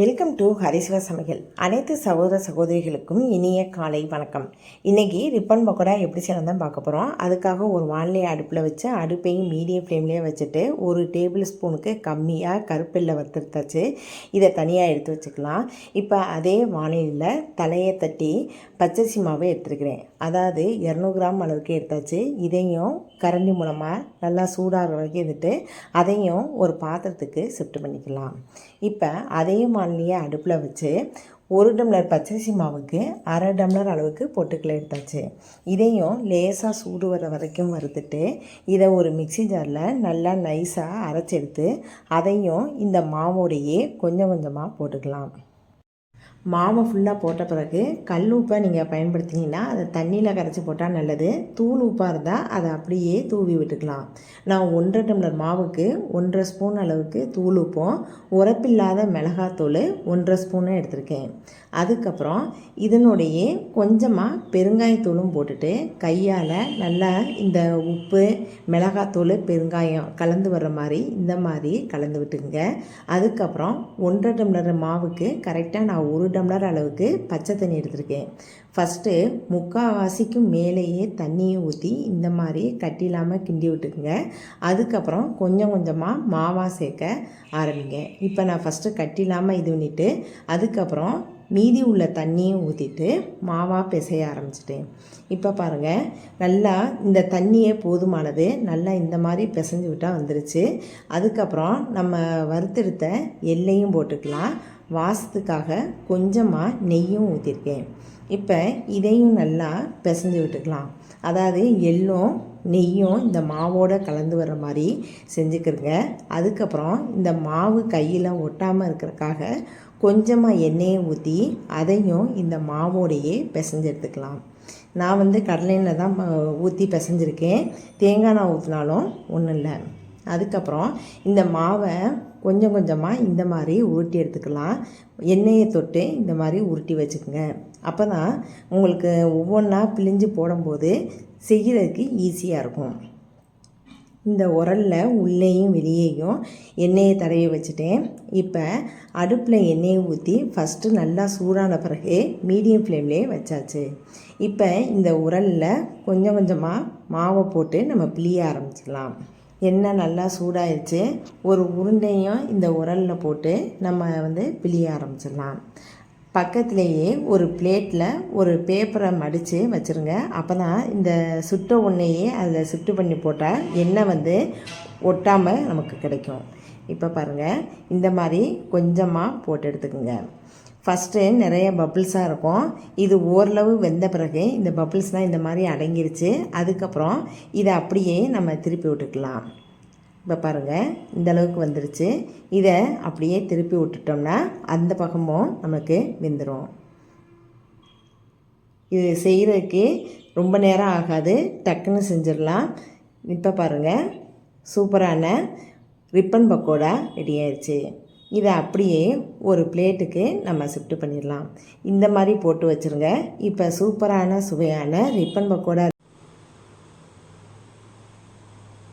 Welcome to ஹரிசிவ சமையல். அனைத்து சகோதர சகோதரிகளுக்கும் இனிய காலை வணக்கம். இன்றைக்கி ரிப்பன் பக்கோடா எப்படி செய்யலாம் தான் பார்க்க போகிறோம் அதுக்காக ஒரு வானிலை அடுப்பில் வச்சு அடுப்பையும் மீடியம் ஃப்ளேம்லேயே வச்சுட்டு ஒரு டேபிள் ஸ்பூனுக்கு கம்மியாக கருப்பெல்லை வறுத்துருத்தாச்சு இதை தனியாக எடுத்து வச்சுக்கலாம். இப்போ அதே வானிலையில் தலையை தட்டி பச்சரிசி மாவை எடுத்துருக்கிறேன். அதாவது இரநூறு கிராம் அளவுக்கு எடுத்தாச்சு. இதையும் கரண்டி மூலமாக நல்லா சூடாகிற வரைக்கும் இருந்துட்டு அதையும் ஒரு பாத்திரத்துக்கு ஷிஃப்ட் பண்ணிக்கலாம். இப்போ அதையும் மாநிலையே அடுப்பில் வச்சு ஒரு டம்ளர் பச்சரிசி மாவுக்கு அரை டம்ளர் அளவுக்கு பொட்டுக்களை எடுத்தாச்சு. இதையும் லேசாக சூடு வர வரைக்கும் வறுத்துட்டு இதை ஒரு மிக்ஸி ஜாரில் நல்லா நைஸாக அரைச்செடுத்து அதையும் இந்த மாவோடையே கொஞ்சம் கொஞ்சமாக போட்டுக்கலாம். மாவை ஃபுல்லாக போட்ட பிறகு கல் உப்பை நீங்கள் பயன்படுத்தினீங்கன்னா அதை தண்ணியில் கரைச்சி போட்டால் நல்லது. தூள் உப்பாக இருந்தால் அதை அப்படியே தூவி விட்டுக்கலாம். நான் ஒன்றரை டம்ளர் மாவுக்கு ஒன்றரை ஸ்பூன் அளவுக்கு தூள் உப்பும் உரப்பில்லாத மிளகாத்தூள் ஒன்றரை ஸ்பூனும் எடுத்திருக்கேன். அதுக்கப்புறம் இதனுடைய கொஞ்சமாக பெருங்காயத்தூளும் போட்டுட்டு கையால் நல்லா இந்த உப்பு மிளகாத்தூள் பெருங்காயம் கலந்து வர்ற மாதிரி இந்த மாதிரி கலந்து விட்டுக்குங்க. அதுக்கப்புறம் ஒன்றரை டம்ளர் மாவுக்கு கரெக்டாக நான் ஒரு டம்ளர் அளவுக்கு பச்சை தண்ணி எடுத்திருக்கேன். ஃபஸ்ட்டு முக்கால்வாசிக்கும் மேலேயே தண்ணியை ஊற்றி இந்த மாதிரி கட்டி இல்லாமல் கிண்டி விட்டுக்குங்க. அதுக்கப்புறம் கொஞ்சம் கொஞ்சமாக மாவாக சேர்க்க ஆரம்பிங்க. இப்போ நான் ஃபஸ்ட்டு கட்டி இல்லாமல் இது பண்ணிவிட்டு அதுக்கப்புறம் மீதி உள்ள தண்ணியும் ஊற்றிட்டு மாவாக பிசைய ஆரம்பிச்சிட்டேன். இப்போ பாருங்கள் நல்லா இந்த தண்ணியே போதுமானது நல்லா இந்த மாதிரி பிசைஞ்சு விட்டால் வந்துருச்சு. அதுக்கப்புறம் நம்ம வறுத்தெடுத்த எல்லையும் போட்டுக்கலாம். வாசத்துக்காக கொஞ்சமாக நெய்யும் ஊற்றிருக்கேன் இப்போ இதையும் நல்லா பிசைஞ்சு விட்டுக்கலாம். அதாவது எள்ளும் நெய்யும் இந்த மாவோடு கலந்து வர்ற மாதிரி செஞ்சுக்கிறங்க அதுக்கப்புறம் இந்த மாவு கையில் ஒட்டாமல் இருக்கிறக்காக கொஞ்சமாக எண்ணெயை ஊற்றி அதையும் இந்த மாவோடையே பிசைஞ்சு எடுத்துக்கலாம். நான் வந்து கடலை எண்ணெய் தான் ஊற்றி பிசைஞ்சிருக்கேன். தேங்காய் நான் ஊற்றினாலும் ஒன்றும் இல்லை. அதுக்கப்புறம் இந்த மாவை கொஞ்சம் கொஞ்சமாக இந்த மாதிரி உருட்டி எடுத்துக்கலாம். எண்ணெயை தொட்டு இந்த மாதிரி உருட்டி வச்சுக்கோங்க. அப்போ தான் உங்களுக்கு ஒவ்வொன்றா பிழிஞ்சு போடும்போது செய்கிறதுக்கு ஈஸியாக இருக்கும். இந்த உரலில் உள்ளேயும் வெளியேயும் எண்ணெயை தடவி வச்சுட்டேன். இப்போ அடுப்பில் எண்ணெயை ஊற்றி ஃபஸ்ட்டு நல்லா சூடான பிறகு மீடியம் ஃப்ளேம்லேயே வச்சாச்சு. இப்போ இந்த உரலில் கொஞ்சம் கொஞ்சமாக மாவை போட்டு நம்ம பிழிய ஆரம்பிச்சிடலாம். எண்ணெய் நல்லா சூடாயிடுச்சு ஒரு உருண்டையும் இந்த உரலில் போட்டு நம்ம வந்து பிழிய ஆரம்பிச்சிடலாம். பக்கத்துலேயே ஒரு பிளேட்டில் ஒரு பேப்பரை மடித்து வச்சுருங்க. அப்போ தான் இந்த சுட்ட உன்னையே அதில் சுட்டு பண்ணி போட்டால் எண்ணெய் வந்து ஒட்டாமல் நமக்கு கிடைக்கும். இப்போ பாருங்கள் இந்த மாதிரி கொஞ்சமாக போட்டு எடுத்துக்கோங்க. ஃபஸ்ட்டு நிறைய பப்புள்ஸாக இருக்கும். இது ஓரளவு வெந்த பிறகு இந்த பப்புள்ஸ்லாம் இந்த மாதிரி அடங்கிருச்சு. அதுக்கப்புறம் இதை அப்படியே நம்ம திருப்பி விட்டுக்கலாம். இப்போ பாருங்கள் இந்த அளவுக்கு வந்துருச்சு. இதை அப்படியே திருப்பி விட்டுட்டோம்னா அந்த பக்கமும் நமக்கு வெந்துடும் இது செய்கிறதுக்கு ரொம்ப நேரம் ஆகாது. டக்குன்னு செஞ்சிடலாம். இப்போ பாருங்கள் சூப்பரான ரிப்பன் பக்கோடா ரெடி ஆயிடுச்சு இதை அப்படியே ஒரு பிளேட்டுக்கு நம்ம ஷிஃப்ட் பண்ணிடலாம். இந்த மாதிரி போட்டு வச்சுருங்க. இப்போ சூப்பரான சுவையான ரிப்பன் பக்கோடா